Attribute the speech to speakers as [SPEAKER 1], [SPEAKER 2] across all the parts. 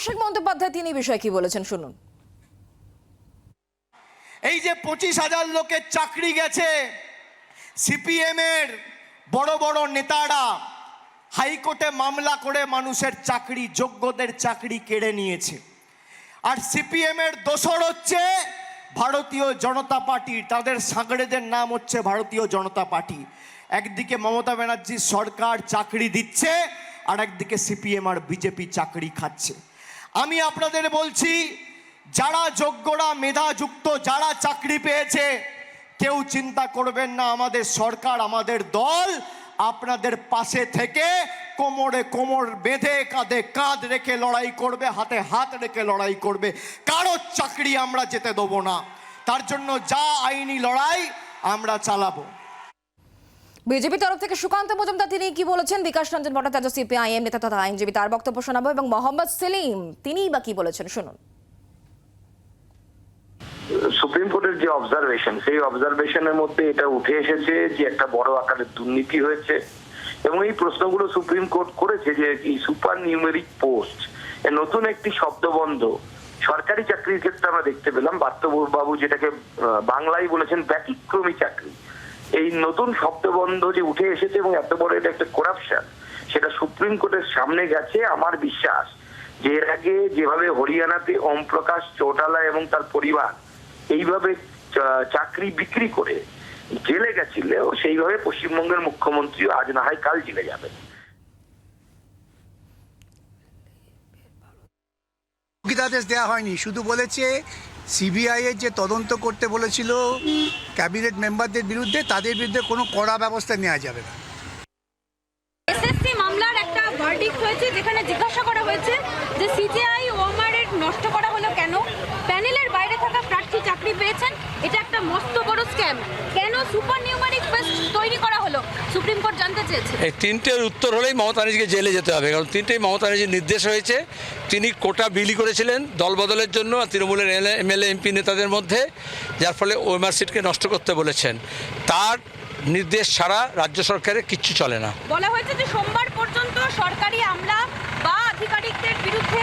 [SPEAKER 1] অভিষেক বন্দ্যোপাধ্যায়, তিনি বিষয়ে কি বলেছেন শুনুন।
[SPEAKER 2] এই যে পঁচিশ হাজার লোকের চাকরি গেছে সিপিএম এর বড় বড় নেতারা হাইকোর্টে মামলা করে মানুষের চাকরি, যোগ্যদের চাকরি কেড়ে নিয়েছে। আর সিপিএম এর দোসর হচ্ছে ভারতীয় জনতা পার্টি, তাদের সাগরেদের নাম হচ্ছে ভারতীয় জনতা পার্টি। একদিকে মমতা ব্যানার্জির সরকার চাকরি দিচ্ছে আর একদিকে সিপিএম আর বিজেপি চাকরি খাচ্ছে। আমি আপনাদের বলছি, যারা যোগ্যরা মেধাযুক্ত, যারা চাকরি পেয়েছে, কেউ চিন্তা করবেন না, আমাদের সরকার, আমাদের দল আপনাদের পাশে থেকে কোমরে কোমর বেঁধে, কাঁধে কাঁধ রেখে লড়াই করবে, হাতে হাত রেখে লড়াই করবে। কারও চাকরি আমরা যেতে দেবো না। তার জন্য যা আইনি লড়াই আমরা চালাবো।
[SPEAKER 1] বিজেপি তরফ থেকে সুকান্ত মজুমদার, তিনি কি বলেছেন? বিকাশ রঞ্জন ভট্টাচার্য, সিপিআইএম নেতা তথা আইনজীবী তার বক্তব্য শোনাবো এবং মোহাম্মদ সেলিম, তিনিই বা কি বলেছেন? শুনুন।
[SPEAKER 3] সুপ্রিম কোর্টের যে অবজারভেশন সেই অবজারভেশনের মধ্যে এটা উঠে এসেছে যে একটা বড় আকারের দুর্নীতি হয়েছে এবং এই প্রশ্নগুলো সুপ্রিম কোর্ট করেছে যে এই সুপার নিউমেরিক পোস্ট নতুন একটি শব্দবন্ধ, সরকারি চাকরির ক্ষেত্রে আমরা দেখতে পেলাম বাস্তববাবু যেটাকে বাংলায় বলেছেন ব্যতিক্রমী চাকরি। এই নতুন শব্দবন্ধ যে উঠে এসেছে এবং এত বড় এটা একটা করাপশন সেটা সুপ্রিম কোর্টের সামনে গেছে আমার বিশ্বাস যে এর আগে যেভাবে হরিয়ানাতে ওম প্রকাশ চৌটালা এবং তার পরিবার এইভাবে চাকরি বিক্রি করে জেলে গেছিল সেইভাবে পশ্চিমবঙ্গের মুখ্যমন্ত্রী আজ না হয় কাল জেলে যাবেন
[SPEAKER 4] স্থগিতাদেশ দেওয়া হয়নি, শুধু বলেছে সিবিআই এর যে তদন্ত করতে বলেছিল ক্যাবিনেট মেম্বারদের বিরুদ্ধে, তাদের বিরুদ্ধে কোনো কড়া ব্যবস্থা নেওয়া যাবে না।
[SPEAKER 5] এসএসসি মামলার একটা ভার্ডিক্ট হয়েছে যেখানে জিজ্ঞাসা করা হয়েছে যে সিজিআই ওমারের নষ্ট করা হলো কেন? প্যানেলের বাইরে থাকা প্রার্থী চাকরি পেয়েছেন? এটা একটা মস্ত বড় স্ক্যাম কেন সুপার নিউমারিক পেস্ট তৈরি করা হলো সুপ্রিম কোর্ট জানতে চেয়েছে।
[SPEAKER 6] এই তিনটের উত্তর হলেই মমতা ব্যানার্জিকে জেলে যেতে হবে কারণ তিনটেই মমতা ব্যানার্জির নির্দেশ হয়েছে তিনি কোটা বিলি করেছিলেন দলবদলের জন্য তৃণমূলের এমএলএ এমপি নেতাদের মধ্যে যার ফলে ওএমআর সিটকে নষ্ট করতে বলেছেন। তার নির্দেশ ছাড়া রাজ্য সরকারের কিচ্ছু চলে না।
[SPEAKER 5] বলা হয়েছে যে সোমবার পর্যন্ত সরকারি আমলা বা আধিকারিকদের বিরুদ্ধে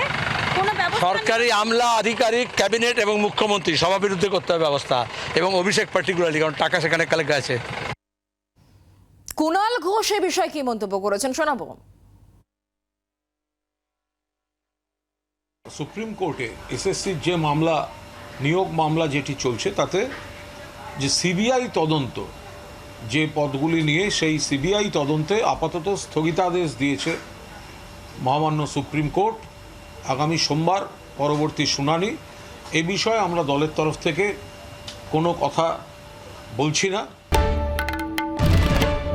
[SPEAKER 6] সরকারি আমলা আধিকারিক ক্যাবিনেট এবং মুখ্যমন্ত্রী সবার বিরুদ্ধে করতে হবে ব্যবস্থা এবং অভিষেক পার্টিকুলারলি কারণ টাকা সেখানে কালেক্ট আছে।
[SPEAKER 1] কুণাল ঘোষ এই বিষয়ে কি মন্তব্য করেছেন শোনাবো।
[SPEAKER 7] সুপ্রিম কোর্টে এসএসসির যে মামলা, নিয়োগ মামলা যেটি চলছে তাতে যে সিবিআই তদন্ত, যে পদগুলি নিয়ে সেই সিবিআই তদন্তে আপাতত স্থগিতাদেশ দিয়েছে মহামান্য সুপ্রিম কোর্ট। আগামী সোমবার পরবর্তী শুনানি। এ বিষয়ে আমরা দলের তরফ থেকে কোনো কথা বলছি না।